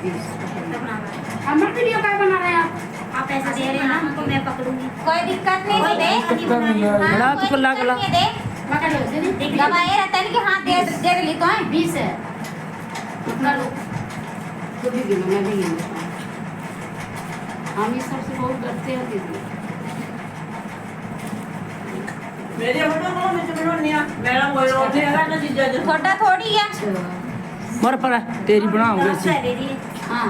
अमर video का बना रहे आप? आप ऐसा दे रहे हैं हमको हाँ, तो मैं पकड़ूँगी। कोई दिक्कत नहीं दे। लात को लाग ला पकड़ लो दीदी दबाए रहता है कि हाँ दे दे ले तो है 20 है। पकड़ लो। तो भी गिनो मैं भी गिनो हम इस सबसे बहुत डरते हैं दीदी। मेरे फ़ोटो को मुझे मेरा मेरा बोल रहा है ना जीजा जी फ़ोटो थोड़ी है। मर पर तेरी बनाओगे आप सी दे दिए हाँ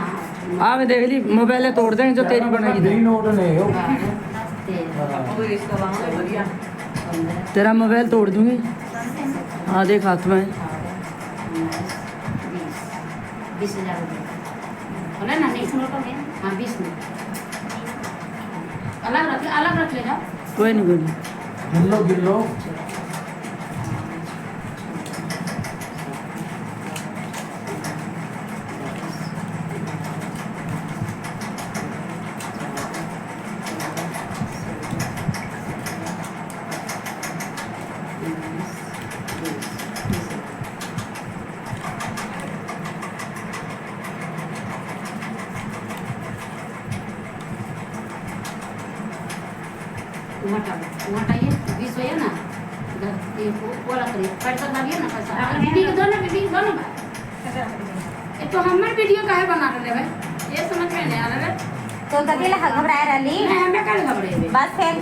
आगे देख ली मोबाइल तोड़ देंगे जो तेरी बनाएगी ਨਹੀਂ ਨੋਟ ਨੇ ਉਹ बारह तेरह ਆਪਾਂ ਕੋਈ ਰਿਸ਼ਤਾ ਲਾਵਾਂਗੇ ਵਧੀਆ पंद्रह तेरा मोबाइल तोड़ दूंगी हाँ देख हाथ में अठारह उन्नीस बीस बीस हजार रुपये बोले ना बीस नहीं नोटों में हाँ बीस में अलग रख ले अलग रख लेना कोई नहीं कोई नहीं ਗਿੱਲੋ ਗਿੱਲੋ घटा घटाइए મોટા મોટા એ વીસ હોય ને ઓલા કરીએ पैसा डालिए ना पैसा वीडियो दो ना वीडियो दो ना ये तो हमारे वीडियो काहे बना रहे भाई ये समझ में नहीं आ रहा है तो तकले घबराए रहली नहीं हमें काहे घबराए बस फिर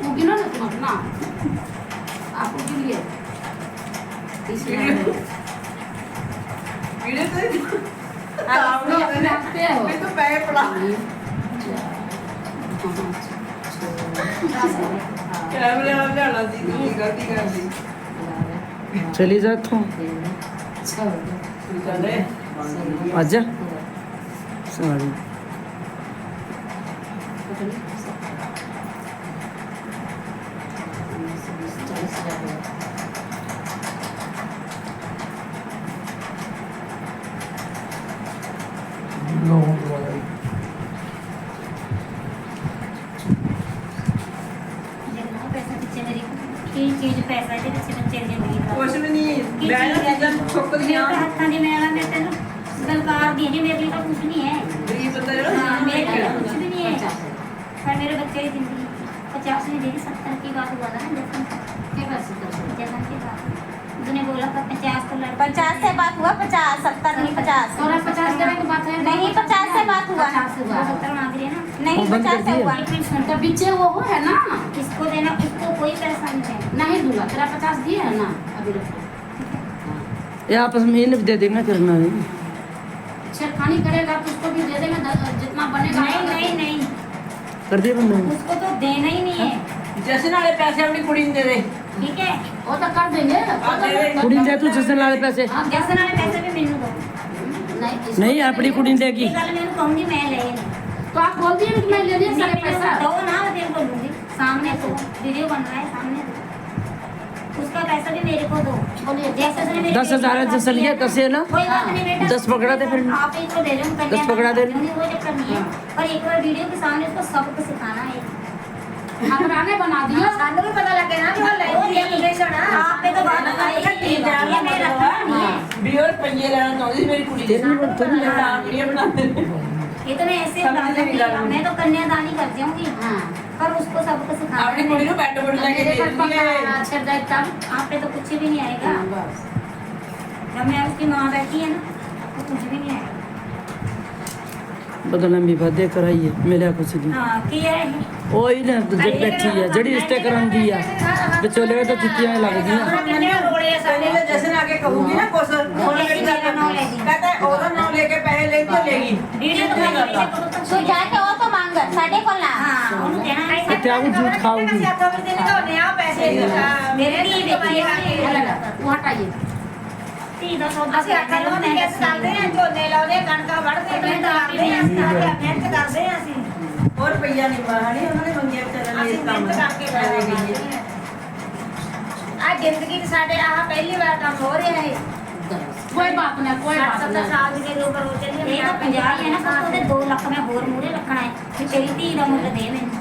वो गिनो ना तुम अपना आपको गिन लिया वीडियो तो आप लोग पे हो मैं तो पैर पड़ा ਕੈਮਰੇ ਨਾਲ ਲਿਆਣਾ ਸੀ ਤੁਸੀਂ ਗਲਤੀ ਕਰ ਲਈ। ਚਲੀ ਜਾ ਇੱਥੋਂ। ਚੱਲੇ। ਅੱਜ? ਸਾਰੀ। मेरी की चीज पैसा है पीछे बच्चे की जिंदगी का ਕੁਛ ਵੀ ਨਹੀਂ ਮੈਂ ਨਾ ਚੀਜ਼ਾਂ ਛੁੱਕਦੀਆਂ ਮੇਰੇ ਹੱਥਾਂ ਦੀ ਮੈਲਾ ਮੈਂ ਤੈਨੂੰ ਬਲਕਾਰ ਦੀ ਜੀ ਮੇਰੇ ਲਈ ਤਾਂ ਕੁਝ ਨਹੀਂ ਹੈ ਗਰੀਬ ਬੰਦਾ हाँ, ਜਿਹੜਾ मेरे लिए तो कुछ भी नहीं है पचास पर मेरे बच्चे की जिंदगी पचास में दे दी सत्तर की बात हुआ था ना जखन क्या कर सकते हो जखन की बात उसने बोला था पचास तो लड़का पचास से बात हुआ पचास सत्तर नहीं पचास। और पचास करने की बात है नहीं पचास से बात हुआ। पचास से वो सत्तर मांग रही है ना। नहीं पचास से हुआ। तो पीछे वो हो है ना? किसको देना उसको कोई पैसा नहीं। है नहीं दूँगा तेरा पचास दिए है ना? अभी ये आपस में इन्हें भी दे देना करना नहीं छेड़खानी करेगा तो उसको भी दे देंगे जितना बनेगा। नहीं नहीं नहीं। कर दिया बंदा उसको तो देना ही नहीं है। ਜਸ਼ਨ ਵਾਲੇ ਪੈਸੇ ਆਪਣੀ ਕੁੜੀ ਨੂੰ ਦੇ ਦੇ ठीक है वो तो कर देंगे वो तो- दे देंगे। कुड़ी ने दे तू जैसे लाले पैसे हाँ, जैसे वाले पैसे भी मैनू दो नहीं इसको नहीं दे अपनी देंगे। कुड़ी ने देगी ये गल मैं कहूंगी मैं ले नहीं तो आप बोल दिए कि मैं ले लिया सारे पैसा दो ना मैं तेरे को दूंगी सामने तो वीडियो बन रहा है सामने दो उसका पैसा भी मेरे को दो बोलिए जैसे उसने मेरे दस हजार है, जैसे लिया, दस है ना? कोई बात नहीं बेटा दस पकड़ा दे फिर। आप ही को दे रहे हो दस पकड़ा दे। वो चक्कर नहीं है पर एक बार वीडियो के सामने उसको सबको सिखाना है हमराने बना दिया। हाँ, सानू भी पता लग गया ना कि वो लाइव ये है ना हाँ, आप पे तो बात आई कि जाने में रखा बियर पंजे लेना चाहती मेरी कुड़ी देना तुम लेना ये तो बनाते इतने ऐसे मैं तो कन्यादानी कर दूँगी हाँ। पर उसको सबको सिखा आपने कुड़ी को बैठो बैठो जाके देखिए अच्छा देखता आप पे तो कुछ भी नहीं आएगा। हाँ, बस। जब मैं उसकी माँ बैठी है ना तो कुछ भी नहीं आएगा। बदलम भी वादे कराइए मिला कुछ नहीं हाँ किया है ਉਹੀ ਨਾ ਜੜ ਬੈਠੀ ਹੈ ਜਿਹੜੀ ਰਿਸ਼ਤੇ ਕਰਾਉਂਦੀ ਆ ਵਿਚੋਲੇ ਤਾਂ ਜੁੱਤੀਆਂ ਹੀ ਲੱਗਦੀਆਂ कितने रोड़े ਸਨੀ ਦੇ ਜਸ਼ਨ ਆ ਕੇ ਕਹੂਗੀ ਨਾ ਕੁਛ ਉਹਨੇ ਕਿਹੜੀ ਗੱਲ ਕਰਨੀ ਕਹਤਾ ਉਹਦਾ ਨਾਮ ਲੈ ਕੇ ਪੈਸੇ ਲੈ ਕੇ ਲੈਗੀ वीडियो तो मैंने वीडियो को तो तू जाके वो तो मांग साढ़े को ला हाँ उन्हें देना है ਇੱਥੇ ਆਉ ਜੂਤ ਖਾਊਗੀ मेरे लिए देखिए वो हटाइए ਪਹਿਲੀ ਵਾਰ ਕੰਮ ਰਿਹਾ ਹੈ ਕੋਈ ਬਾਤ ਨਾ ਕੋਈ ਬਾਤ 70 ਸਾਲ ਦੇ ਲੋਕ ਰੋਜ਼ ਇਹ ਤਾਂ 50 ਹੈ ਨਾ ਬਸ ਉਹਦੇ 2 ਲੱਖ ਮੈਂ ਹੋਰ ਮੂਰੇ ਰੱਖਣਾ ਹੈ। ਤੇਰੀ ਧੀ ਦਾ ਮੁੱਲ ਦੇ ਮੈਨੂੰ।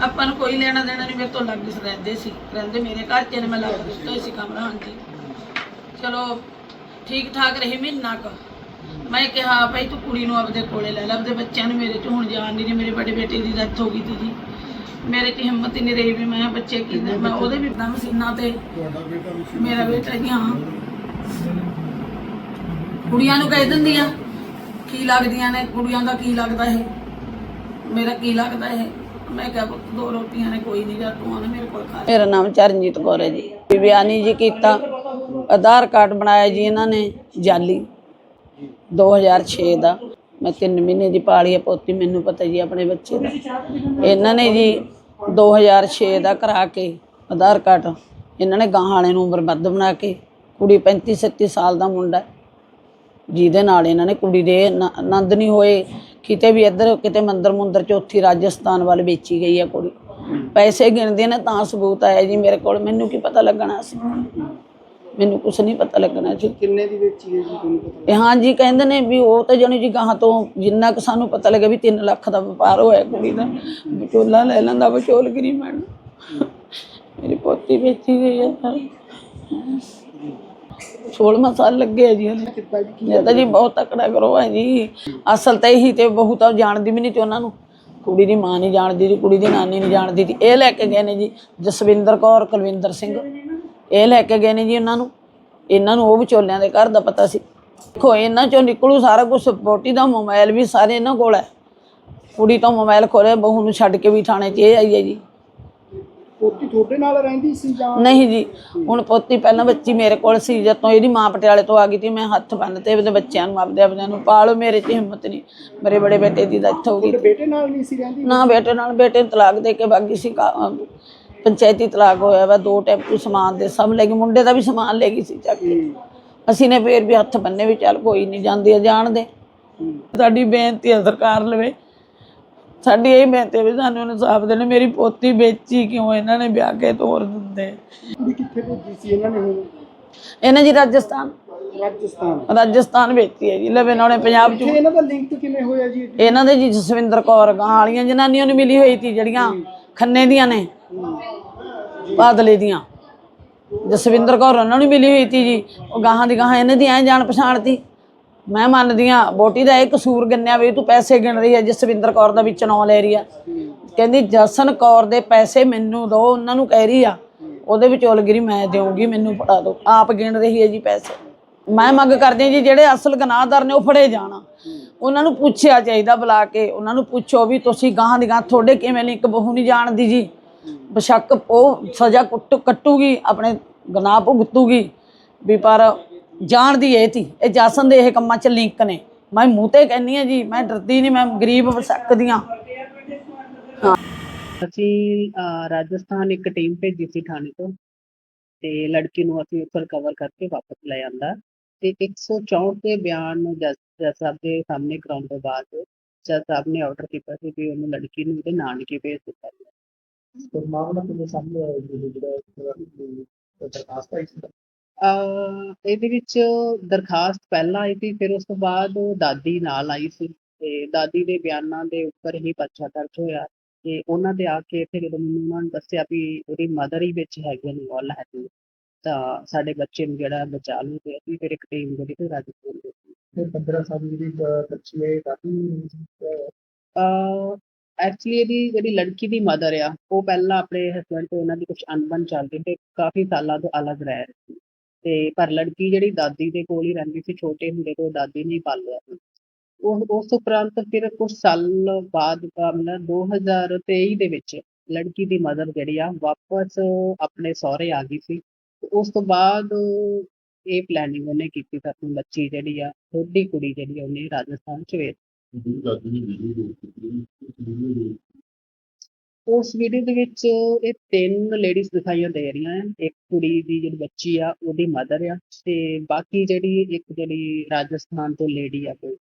ਆਪਾਂ ਨੂੰ ਕੋਈ ਲੈਣਾ ਦੇਣਾ ਨਹੀਂ ਮੇਰੇ ਤੋਂ ਲੱਗ ਰਹਿੰਦੇ ਸੀ ਰਹਿੰਦੇ ਮੇਰੇ ਘਰ ਚ ਨੇ ਮੈਂ ਲੱਗ ਦਿੱਤਾ ਸੀ ਕਮਰਾ ਹਾਂਜੀ। ਚਲੋ ਠੀਕ ਠਾਕ ਰਹੀ ਮਹੀਨਾ ਕੁ। ਮੈਂ ਕਿਹਾ ਭਾਈ ਤੂੰ ਕੁੜੀ ਨੂੰ ਆਪਦੇ ਕੋਲੇ ਲੈ ਲੈ ਆਪਦੇ ਬੱਚਿਆਂ ਨੂੰ ਮੇਰੇ ਚ ਹੁਣ ਜਾਣ ਨਹੀਂ ਜੀ ਮੇਰੇ ਵੱਡੇ ਬੇਟੇ ਦੀ ਡੈਥ ਹੋ ਗਈ ਸੀ ਜੀ ਮੇਰੇ ਚ ਹਿੰਮਤ ਹੀ ਨਹੀਂ ਰਹੀ ਵੀ ਮੈਂ ਬੱਚੇ ਕੀ ਦੇ ਮੈਂ ਉਹਦੇ ਵੀ ਨਾ ਮਸ਼ੀਨਾਂ ਤੇ ਮੇਰਾ ਬੇਟਾ ਜੀ ਹਾਂ। ਕੁੜੀਆਂ ਨੂੰ ਕਹਿ ਦਿੰਦੀਆਂ ਕੀ ਲੱਗਦੀਆਂ ਨੇ ਕੁੜੀਆਂ ਦਾ ਕੀ ਲੱਗਦਾ ਇਹ? ਮੇਰਾ ਕੀ ਲੱਗਦਾ ਇਹ? ਮੈਂ ਕਿਹਾ ਪੁੱਤ, ਦੋ ਰੋਟੀਆਂ ਨੇ, ਕੋਈ ਨਹੀਂ ਜਾ ਤੂੰ ਆ ਮੇਰੇ ਕੋਲ ਖਾ ਮੇਰਾ ਨਾਮ ਚਰਨਜੀਤ ਕੌਰ ਹੈ ਜੀ। ਬਿਆਨੀ ਜੀ ਕੀਤਾ, ਆਧਾਰ ਕਾਰਡ ਬਣਾਇਆ ਜੀ ਇਹਨਾਂ ਨੇ, ਜਾਲੀ। 2006 ਦਾ। ਮੈਂ 3 ਮਹੀਨੇ ਦੀ ਪਾਲੀ ਹੈ ਪੋਤੀ, ਮੈਨੂੰ ਪਤਾ ਜੀ ਆਪਣੇ ਬੱਚੇ ਦਾ। ਇਹਨਾਂ ਨੇ ਜੀ 2006 ਦਾ ਕਰਾ ਕੇ ਆਧਾਰ ਕਾਰਡ, ਇਹਨਾਂ ਨੇ ਗਾਂ ਵਾਲੇ ਨੂੰ ਉਮਰ ਵੱਧ ਬਣਾ ਕੇ, ਕੁੜੀ 35 37 ਸਾਲ ਦਾ ਮੁੰਡਾ ਹੈ। ਜਿਹਦੇ ਨਾਲ ਇਹਨਾਂ ਨੇ ਕੁੜੀ ਦੇ ਨ- ਆਨੰਦ ਨਹੀਂ ਹੋਏ ਕਿਤੇ ਵੀ ਇੱਧਰ ਕਿਤੇ ਮੰਦਰ ਮੁੰਦਰ ਚੌਥੀ ਰਾਜਸਥਾਨ ਵੱਲ ਵੇਚੀ ਗਈ ਆ ਕੁੜੀ। ਪੈਸੇ ਗਿਣਦੇ ਨੇ ਤਾਂ ਸਬੂਤ ਆਇਆ ਜੀ ਮੇਰੇ ਕੋਲ ਮੈਨੂੰ ਕੀ ਪਤਾ ਲੱਗਣਾ ਸੀ? ਮੈਨੂੰ ਕੁਝ ਨਹੀਂ ਪਤਾ ਲੱਗਣਾ ਸੀ ਕਿੰਨੇ ਦੀ ਵੇਚੀ ਹੈ ਜੀ ਤੁਹਾਨੂੰ ਪਤਾ ਹਾਂ ਜੀ ਕਹਿੰਦੇ ਨੇ ਵੀ ਉਹ ਤਾਂ ਜਾਣੀ ਜੀ ਗਾਹਾਂ ਤੋਂ ਜਿੰਨਾ ਕੁ ਸਾਨੂੰ ਪਤਾ ਲੱਗਾ ਵੀ 3 ਲੱਖ ਦਾ ਵਪਾਰ ਹੋਇਆ ਕੁੜੀ ਦਾ। ਵਿਚੋਲਾ ਲੈ ਲੈਂਦਾ ਵਿਚੋਲਗਰੀ ਮੈਡਮ। ਮੇਰੀ ਪੋਤੀ ਵੇਚੀ ਗਈ ਹੈ 16 ਸਾਲ ਲੱਗੇ ਆ ਜੀ ਉਹਨੂੰ। ਜੀ ਇਹ ਤਾਂ ਜੀ ਬਹੁਤ ਤਕੜਾ ਕਰੋ ਹੈ ਜੀ। ਅਸਲ ਤਾਂ ਇਹੀ ਤੇ ਬਹੂ ਤਾਂ ਜਾਣਦੀ ਵੀ ਨਹੀਂ ਤੇ ਉਹਨਾਂ ਨੂੰ। ਕੁੜੀ ਦੀ ਮਾਂ ਨਹੀਂ ਜਾਣਦੀ ਜੀ, ਕੁੜੀ ਦੀ ਨਾਨੀ ਨਹੀਂ ਜਾਣਦੀ ਸੀ ਇਹ ਲੈ ਕੇ ਗਏ ਨੇ ਜੀ ਜਸਵਿੰਦਰ ਕੌਰ, ਕੁਲਵਿੰਦਰ ਸਿੰਘ। ਇਹ ਲੈ ਕੇ ਗਏ ਨੇ ਜੀ ਉਹਨਾਂ ਨੂੰ। ਇਹਨਾਂ ਨੂੰ ਉਹ ਵਿਚੋਲਿਆਂ ਦੇ ਘਰ ਦਾ ਪਤਾ ਸੀ। ਦੇਖੋ, ਇਹਨਾਂ ਚੋਂ ਨਿਕਲੂ ਸਾਰਾ ਕੁਝ ਸਪੋਰਟੀ ਦਾ ਮੋਬਾਈਲ ਵੀ ਸਾਰੇ ਇਹਨਾਂ ਕੋਲ ਹੈ ਕੁੜੀ ਤੋਂ ਮੋਬਾਈਲ ਖੋਲੇ ਬਹੂ ਨੂੰ ਛੱਡ ਕੇ ਵੀ ਥਾਣੇ 'ਚ ਇਹ ਆਈ ਹੈ ਜੀ। ਪੋਤੀ ਤੁਹਾਡੇ ਨਾਲ ਰਹਿੰਦੀ ਸੀ ਜਾਂ ਨਹੀਂ ਜੀ ਹੁਣ ਪੋਤੀ ਪਹਿਲਾਂ ਬੱਚੀ ਮੇਰੇ ਕੋਲ ਸੀ ਜਦੋਂ ਇਹਦੀ ਮਾਂ ਪਟਿਆਲੇ ਤੋਂ ਆ ਗਈ ਸੀ ਮੈਂ ਹੱਥ ਬੰਨ ਤੇ ਉਹਦੇ ਬੱਚਿਆਂ ਨੂੰ ਆਪਦੇ ਆਪਦਿਆਂ ਨੂੰ ਪਾਲੋ ਮੇਰੇ 'ਚ ਹਿੰਮਤ ਨਹੀਂ। ਮੇਰੇ ਬੜੇ ਬੇਟੇ ਦੀ ਡੈਥ ਹੋ ਗਈ ਤੁਹਾਡੇ ਬੇਟੇ ਨਾਲ ਨਹੀਂ ਸੀ ਰਹਿੰਦੀ? ਨਾ ਬੇਟੇ ਨਾਲ ਬੇਟੇ ਨੂੰ ਤਲਾਕ ਦੇ ਕੇ ਬਾਗੀ ਸੀ ਕਾ- ਪੰਚਾਇਤੀ ਤਲਾਕ ਹੋਇਆ ਵਾ ਦੋ ਟੈਂਪੂ ਸਮਾਨ ਦੇ ਸਭ ਲੈ ਗਈ ਮੁੰਡੇ ਦਾ ਵੀ ਸਮਾਨ ਲੈ ਗਈ ਸੀ ਚੱਕ ਕੇ। ਅਸੀਂ ਨੇ ਫੇਰ ਵੀ ਹੱਥ ਬੰਨੇ ਵੀ ਚੱਲ ਕੋਈ ਨਹੀਂ ਜਾਂਦੀ ਆ ਜਾਣ ਦੇ ਸਾਡੀ ਬੇਨਤੀ ਹੈ ਸਰਕਾਰ ਲਵੇ। ਸਾਡੀ ਇਹ ਬੇਨਤੀ ਹੈ ਵੀ ਸਾਨੂੰ ਇਨਸਾਫ ਦੇਣ। ਮੇਰੀ ਪੋਤੀ ਵੇਚੀ ਕਿਉਂ? ਇਹਨਾਂ ਨੇ ਵਿਆਹ ਕੇ ਤੋਰ ਦਿੰਦੇ। ਕੁੜੀ ਕਿੱਥੇ ਭੇਜੀ ਸੀ ਇਹਨਾਂ ਨੇ ਹੁਣ? ਇਹਨਾਂ ਜੀ ਰਾਜਸਥਾਨ। ਰਾਜਸਥਾਨ। ਰਾਜਸਥਾਨ ਵੇਚੀ ਹੈ ਜੀ। ਲਵੇ ਨਾਲੇ ਪੰਜਾਬ ਚ ਇਹਨਾਂ ਦਾ ਲਿੰਕ ਕਿਵੇਂ ਹੋਇਆ ਜੀ? ਇਹਨਾਂ ਦੇ ਜੀ ਜਸਵਿੰਦਰ ਕੌਰ ਗਾਂ ਵਾਲੀਆਂ ਜਨਾਨੀਆਂ ਨੂੰ ਮਿਲੀ ਹੋਈ ਸੀ ਜਿਹੜੀਆਂ ਖੰਨੇ ਦੀਆਂ ਨੇ। ਬਾਦਲੇ ਦੀਆਂ। ਜਸਵਿੰਦਰ ਕੌਰ ਉਹਨਾਂ ਨੂੰ ਮਿਲੀ ਹੋਈ ਸੀ ਜੀ। ਉਹ ਗਾਹਾਂ ਦੀ ਗਾਹਾਂ ਇਹਨਾਂ ਦੀ ਐ ਜਾਣ ਪਛਾਣ ਤੀ। ਮੈਂ ਮੰਨਦੀ ਆ ਬੋਟੀ ਦਾ ਇਹ ਕਸੂਰ ਗੰਨਿਆ ਵੀ ਤੂੰ ਪੈਸੇ ਗਿਣ ਰਹੀ ਆ ਜਸਵਿੰਦਰ ਕੌਰ ਦਾ ਵਿੱਚ ਨਾਂ ਲੈ ਰਹੀ ਆ। ਕਹਿੰਦੀ, ਜਸਨ ਕੌਰ ਦੇ ਪੈਸੇ ਮੈਨੂੰ ਦੋ, ਉਹਨਾਂ ਨੂੰ ਕਹਿ ਰਹੀ ਆ। ਉਹਦੇ ਵਿੱਚ ਉਲਗਰੀ ਮੈਂ ਦੇਵਾਂਗੀ ਮੈਨੂੰ ਫੜਾ ਦਿਓ ਆਪ ਗਿਣ ਰਹੀ ਹੈ ਜੀ ਪੈਸੇ। ਮੈਂ ਮੰਗ ਕਰਦੀ ਹਾਂ ਜੀ, ਜਿਹੜੇ ਅਸਲ ਗੁਨਾਹਦਾਰ ਨੇ ਉਹ ਫੜੇ ਜਾਣ। ਉਹਨਾਂ ਨੂੰ ਪੁੱਛਿਆ ਚਾਹੀਦਾ ਬੁਲਾ ਕੇ। ਉਹਨਾਂ ਨੂੰ ਪੁੱਛੋ ਵੀ ਤੁਸੀਂ ਗਾਹਾਂ ਦੀ ਗਾਹਾਂ ਤੁਹਾਡੇ ਕਿਵੇਂ ਲਿੰਕ ਬਹੂ ਨਹੀਂ ਜਾਣਦੀ ਜੀ। ਬੇਸ਼ੱਕ ਉਹ ਸਜ਼ਾ ਕੁੱਟ ਕੱਟੂਗੀ, ਆਪਣੇ ਗਨਾਹ ਭੁਗਤੂਗੀ। ਵੀ ਪਰ ਜਾਣਦੀ ਇਹ ਤੀ ਇਹ ਜਾਸਨ ਦੇ ਇਹ ਕੰਮਾਂ 'ਚ ਲਿੰਕ ਨੇ। ਮੈਂ ਮੂੰਹ ਤੇ ਕਹਿੰਨੀ ਆ ਜੀ ਮੈਂ ਡਰਦੀ ਨਹੀਂ ਮੈਂ ਗਰੀਬ ਸਕਦੀ ਹਾਂ। ਅਸੀਂ ਰਾਜਸਥਾਨ ਇੱਕ ਟੀਮ ਭੇਜੀ ਸੀ ਥਾਣੇ ਤੋਂ। ਤੇ ਲੜਕੀ ਨੂੰ ਅਸੀਂ ਉੱਪਰ ਕਵਰ ਕਰਕੇ ਵਾਪਸ ਲੈ ਆਂਦਾ। ਤੇ 164 ਦੇ ਬਿਆਨ ਨੂੰ ਜੱਜ ਸਾਹਿਬ ਦੇ ਸਾਹਮਣੇ ਕਰਾਉਣ ਤੋਂ ਬਾਅਦ ਜੱਜ ਸਾਹਿਬ ਨੇ ਆਰਡਰ ਕੀਤਾ ਸੀ ਕਿ ਉਹਨੂੰ ਲੜਕੀ ਨੂੰ ਉਹਦੇ ਨਾਨਕੇ ਭੇਜ ਦਿੱਤਾ ਜਾਵੇ। ਮਾਮਲਾ ਕਿਵੇਂ ਸਾਹਮਣੇ ਜਿਹੜਾ ਦਰਖਾਸਤ ਆਈ ਸੀ? ਇਹਦੇ ਵਿੱਚ ਦਰਖਾਸਤ ਪਹਿਲਾਂ ਆਈ ਸੀ ਫਿਰ ਉਸ ਤੋਂ ਬਾਅਦ ਦਾਦੀ ਨਾਲ ਆਈ ਸੀ ਤੇ ਦਾਦੀ ਦੇ ਬਿਆਨਾਂ ਦੇ ਉੱਪਰ ਹੀ ਪਰਚਾ ਦਰਜ ਹੋਇਆ ਤੇ ਉਹਨਾਂ ਦੇ ਆ ਕੇ ਫਿਰ ਜਦੋਂ ਮੈਨੂੰ ਉਹਨਾਂ ਨੇ ਦੱਸਿਆ ਵੀ ਉਹਦੀ ਮਦਰ ਹੀ ਵਿੱਚ ਹੈਗੇ ਨੇ ਔਲ ਹੈ ਤਾਂ ਸਾਡੇ ਬੱਚੇ ਨੂੰ ਜਿਹੜਾ ਬਚਾ ਲੂ ਤੇ ਅਸੀਂ ਫਿਰ ਇੱਕ ਟੀਮ ਜਿਹੜੀ ਤੇ ਰਾਜਸਥਾਨ ਦੇ ਫਿਰ 15 ਸਾਲ ਦੀ ਜਿਹੜੀ ਬੱਚੀ ਹੈ ਕਾਫੀ ਅਹ ਐਕਚੁਅਲੀ ਇਹਦੀ ਜਿਹੜੀ ਲੜਕੀ ਦੀ ਮਦਰ ਆ ਉਹ ਪਹਿਲਾਂ ਆਪਣੇ ਹਸਬੰਡ ਤੋਂ ਉਹਨਾਂ ਦੀ ਕੁਝ ਅਣਬਣ ਚੱਲਦੀ ਤੇ ਕਾਫੀ ਸਾਲਾਂ ਤੋਂ ਅਲੱਗ ਰਹਿ ਰਹੀ ਤੇ ਪਰ ਲੜਕੀ ਜਿਹੜੀ ਦਾਦੀ ਦੇ ਕੋਲ ਹੀ ਰਹਿੰਦੀ ਸੀ, ਛੋਟੇ ਹੁੰਦੇ ਤੋਂ ਦਾਦੀ ਨੇ ਪਾਲਿਆ ਸੀ। ਉਹ ਉਸ ਉਪਰੰਤ ਫਿਰ ਕੁਝ ਸਾਲ ਬਾਅਦ ਦਾ 2023 ਦੇ ਵਿੱਚ ਲੜਕੀ ਦੀ ਮਦਰ ਜਿਹੜੀ ਆ, ਵਾਪਸ ਆਪਣੇ ਸਹੁਰੇ ਆ ਗਈ ਸੀ। ਉਸ ਤੋਂ ਬਾਅਦ ਇਹ ਪਲੈਨਿੰਗ ਉਹਨੇ ਕੀਤੀ ਤਾਂ ਆਪਣੀ ਬੱਚੀ ਜਿਹੜੀ ਆ ਛੋਟੀ ਕੁੜੀ ਜਿਹੜੀ ਉਹਨੇ ਰਾਜਸਥਾਨ ਚ ਵੇਚ ਉਸ ਵੀਡੀਓ ਦੇ ਵਿੱਚ ਇਹ ਤਿੰਨ ਲੇਡੀਜ਼ ਦਿਖਾਈਆਂ ਦੇ ਰਹੀਆਂ ਹਨ। ਇੱਕ ਕੁੜੀ ਦੀ ਜਿਹੜੀ ਬੱਚੀ ਆ ਉਹਦੀ ਮਦਰ ਆ ਤੇ ਬਾਕੀ ਜਿਹੜੀ ਇੱਕ ਜਿਹੜੀ ਰਾਜਸਥਾਨ ਤੋਂ ਲੇਡੀ ਆ ਕੋਈ।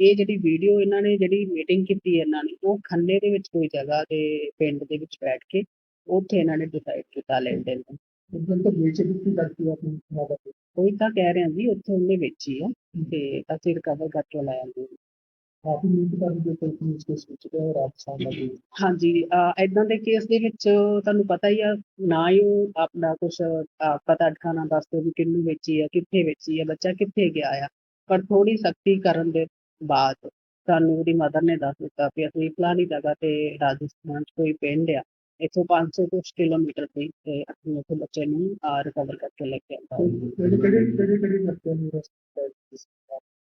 ਇਹ ਜਿਹੜੀ ਵੀਡੀਓ ਇਹਨਾਂ ਨੇ ਜਿਹੜੀ ਮੀਟਿੰਗ ਕੀਤੀ ਇਹਨਾਂ ਨੇ ਉਹ ਖੰਨੇ ਦੇ ਵਿੱਚ ਕੋਈ ਜਗ੍ਹਾ ਤੇ ਪਿੰਡ ਦੇ ਵਿੱਚ ਬੈਠ ਕੇ ਉੱਥੇ ਇਹਨਾਂ ਨੇ ਡਿਸਾਈਡ ਕੀਤਾ ਲੈਣ ਦੇਣ ਦਾ। ਕੋਈ ਤਾਂ ਕਹਿ ਰਹੇ ਆ ਜੀ ਉੱਥੇ ਉਹਨੇ ਵੇਚੀ ਆ ਤੇ ਅਸੀਂ ਰਿਕਵਰ ਕਰਕੇ ਲਾਇਆ ਜੀ ਕਾਫੀ ਮੀਟ ਕਰ ਦੇ ਕੋਈ ਕੇਸ ਵਿੱਚ ਤੇ ਰਾਤ ਸਾਹਮਣੇ ਹਾਂਜੀ ਐਦਾਂ ਦੇ ਕੇਸ ਦੇ ਵਿੱਚ ਤੁਹਾਨੂੰ ਪਤਾ ਹੀ ਆ ਨਾ ਹੀ ਆਪਣਾ ਕੁਝ ਪਤਾ ਠਿਕਾਣਾ ਦੱਸਦੇ ਵੀ ਕਿੰਨੂੰ ਵੇਚੀ ਆ ਕਿੱਥੇ ਵੇਚੀ ਆ ਬੱਚਾ ਕਿੱਥੇ ਗਿਆ ਆ। ਪਰ ਥੋੜੀ ਸਖਤੀ ਕਰਨ ਦੇ ਬਾਅਦ ਸਾਨੂੰ ਉਹਦੀ ਮਦਰ ਨੇ ਦੱਸ ਦਿੱਤਾ ਕਿ ਅਸੀਂ ਫਲਾਣੀ ਜਗ੍ਹਾ ਤੇ ਰਾਜਸਥਾਨ 'ਚ ਕੋਈ ਪਿੰਡ ਆ ਇੱਥੋਂ 500 ਕੁਝ ਕਿਲੋਮੀਟਰ ਤੇ ਅਸੀਂ ਉਹ ਬੱਚੇ ਨੂੰ ਰਿਕਵਰ ਕਰਕੇ ਲੈ ਕੇ ਆਏ ਕਿਹੜੇ ਕਿਹੜੇ ਕਿਹੜੇ ਬੱਚੇ ਨੂੰ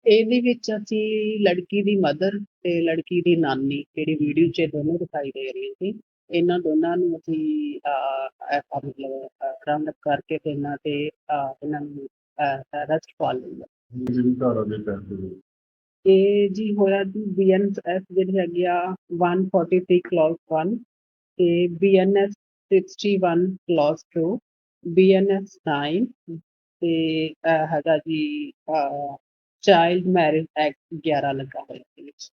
ਇਹਦੇ ਵਿੱਚ ਅਸੀਂ ਲੜਕੀ ਦੀ ਮਦਰ ਤੇ ਲੜਕੀ ਦੀ ਨਾਨੀ ਜਿਹੜੀ ਵੀਡੀਓ 'ਚ ਦੋਨੋਂ ਦਿਖਾਈ ਦੇ ਰਹੀਆਂ ਸੀ ਇਹਨਾਂ ਦੋਨਾਂ ਨੂੰ ਅਸੀਂ ਅਹ, ਮਤਲਬ ਰਾਉਂਡ ਅਪ ਕਰਕੇ ਤੇ ਇਹਨਾਂ ਤੇ ਇਹਨਾਂ ਨੂੰ ਅਰੈਸਟ ਪਾ ਲਿਆ। ਜਿਹੜੀ ਧਾਰਾ ਦੇ ਤਹਿਤ ਇਹ ਜੀ ਹੋਇਆ ਜੀ ਬੀਐਨਐਸ ਜਿਹੜੀ ਹੈਗੀ ਆ 143 ਕਲੌਜ਼ 1 ਤੇ ਬੀਐਨਐਸ 61 ਕਲੌਜ਼ 2 ਬੀਐਨਐਸ 9 ਤੇ ਹੈਗਾ ਜੀ ਚਾਈਲਡ ਮੈਰਿਜ ਐਕਟ 11 ਲੱਗਾ ਹੋਇਆ।